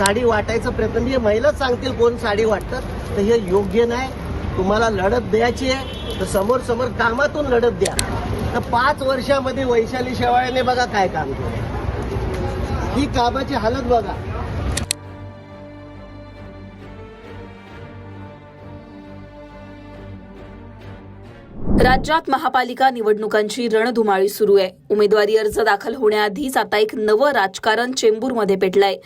साडी वाटायचा प्रयत्न म्हणजे महिलाच सांगतील कोण साडी वाटतात तर हे योग्य नाही. तुम्हाला लढत द्यायची आहे तर समोर समोर कामातून लढत द्या. तर पाच वर्षामध्ये वैशाली शेवाळ्याने बघा काय काम केलं. ही कामाची हालत बघा. राज्यात महापालिका निवडणुकांची रणधुमाळी सुरू आहे. उमेदवारी अर्ज दाखल होण्याआधीच आता एक नवं राजकारण चेंबूरमध्ये पेटलंय.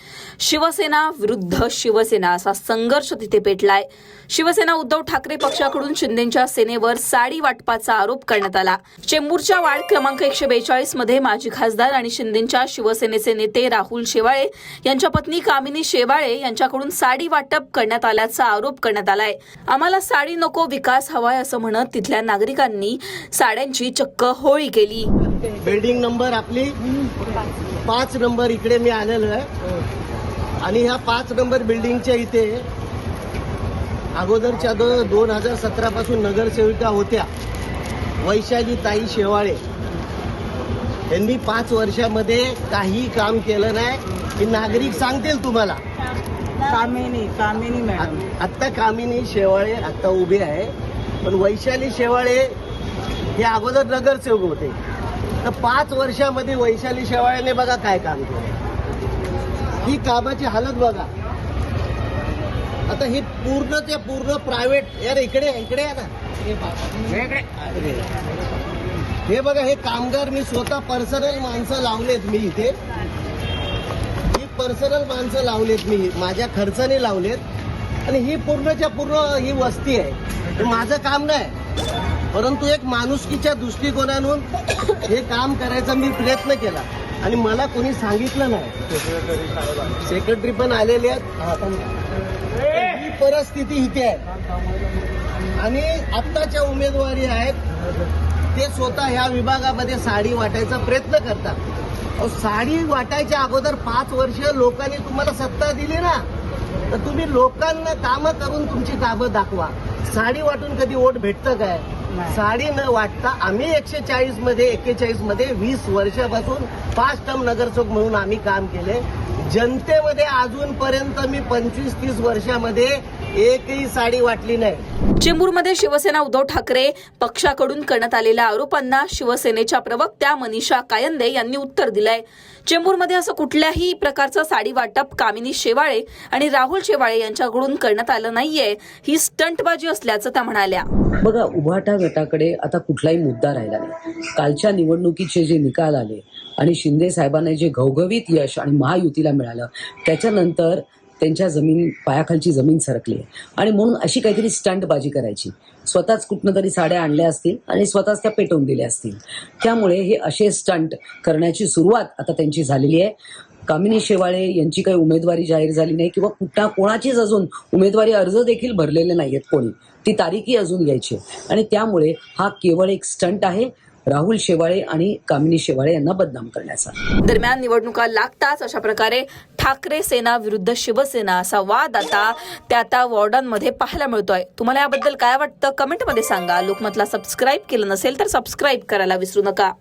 शिवसेना विरुद्ध शिवसेना असा संघर्ष तिथे पेटलाय. शिवसेना उद्धव ठाकरे पक्षाकडून शिंदेच्या सेनेवर साडी वाटपाचा आरोप करण्यात आला. चेंबूरच्या वार्ड क्रमांक एकशे बेचाळीसमध्ये माजी खासदार आणि शिंदेच्या शिवसेनेचे नेते राहुल शेवाळे यांच्या पत्नी कामिनी शेवाळे यांच्याकडून साडी वाटप करण्यात आल्याचा आरोप करण्यात आलाय. आम्हाला साडी नको विकास हवाय असं म्हणत तिथल्या नागरिकांनी साड्यांची चक्क होळी केली. बिल्डिंग नंबर आपली पाच नंबर इकडे मी आलेलो आहे. आणि ह्या पाच नंबर बिल्डिंगच्या इथे अगोदरच्या दो दोन हजार सतरा पासून नगरसेविका होत्या. वैशाली ताई शेवाळे. यांनी पाच वर्षामध्ये काही काम केलं नाही. की नागरिक सांगतील तुम्हाला. कामिनी कामिनी मॅडम. आत्ता कामिनी शेवाळे आता उभे आहे. पण वैशाली शेवाळे हे अगोदर नगरसेवक होते. तर पाच वर्षामध्ये वैशाली शेवाळेने बघा काय काम केलं. ही कामाची हालत बघा. आता हे पूर्ण ते पूर्ण प्रायव्हेट यार इकडे इकडे आहे ना. हे बघा हे कामगार मी स्वतः पर्सनल माणसं लावलेत मी इथे. ही पर्सनल माणसं लावलेत मी. माझ्या खर्चाने लावलेत. आणि ही पूर्णच्या पूर्ण ही वस्ती आहे. हे माझं काम नाही. परंतु एक माणुसकीच्या दृष्टिकोनातून हे काम करायचा मी प्रयत्न केला. आणि मला कोणी सांगितलं नाही. सेक्रेटरी पण आलेले आहेत. परिस्थिती इथे आहे. आणि आत्ताच्या उमेदवारी आहेत ते स्वतः ह्या विभागामध्ये साडी वाटायचा प्रयत्न करतात. साडी वाटायच्या अगोदर पाच वर्ष लोकांनी तुम्हाला सत्ता दिली ना तर तुम्ही लोकांना कामं करून तुमची कामं दाखवा. साडी वाटून कधी वोट भेटतं काय? साडी न वाटता आम्ही एकशे चाळीसमध्ये एक्केचाळीसमध्ये वीस वर्षापासून पाच टर्म नगरसेवक म्हणून आम्ही काम केले. जनतेमध्ये अजूनपर्यंत मी पंचवीस तीस वर्षामध्ये एकही साडी वाटली नाही. चेंबूरमध्ये शिवसेना उद्धव ठाकरे पक्षाकडून करण्यात आलेल्या आरोपांना शिवसेनेच्या प्रवक्त्या मनीषा कायंदे यांनी उत्तर दिलंय. चेंबूरमध्ये असं कुठल्याही प्रकारचं साडी वाटप कामिनी शेवाळे आणि राहुल शेवाळे यांच्याकडून करण्यात आलं नाहीये. ही स्टंटबाजी असल्याचं त्या म्हणाल्या. बघा उभाटा गटाकडे आता कुठलाही मुद्दा राहिला नाही. कालच्या निवडणुकीचे जे निकाल आले आणि शिंदे साहेबांना जे घवघवीत यश आणि महायुतीला मिळालं त्याच्यानंतर त्यांच्या जमीन पायाखालची जमीन सरकली. आहे आणि म्हणून अशी काहीतरी स्टंटबाजी करायची. स्वतःच कुठनं तरी साड्या आणल्या असतील आणि स्वतःच त्या पेटवून दिल्या असतील. त्यामुळे हे असे स्टंट करण्याची सुरुवात आता त्यांची झालेली आहे. कामिनी शेवाळे यांची काही उमेदवारी जाहीर झाली नाही किंवा कुठं कोणाचीच अजून उमेदवारी अर्ज देखील भरलेले नाहीयेत कोणी. ती तारीखही अजून घ्यायची आणि त्यामुळे हा केवळ एक स्टंट आहे. राहुल शेवाळे आणि कामिनी शेवाळे यांना बदनाम करण्याचा. दरम्यान निवडणुका लागताच अशा प्रकारे ठाकरे सेना विरुद्ध शिवसेना असा वाद आता त्या त्या वॉर्डांमध्ये पाहायला मिळतोय. तुम्हाला याबद्दल काय वाटतं? कमेंटमध्ये सांगा. लोकमतला सबस्क्राईब केलं नसेल तर सबस्क्राईब करायला विसरू नका.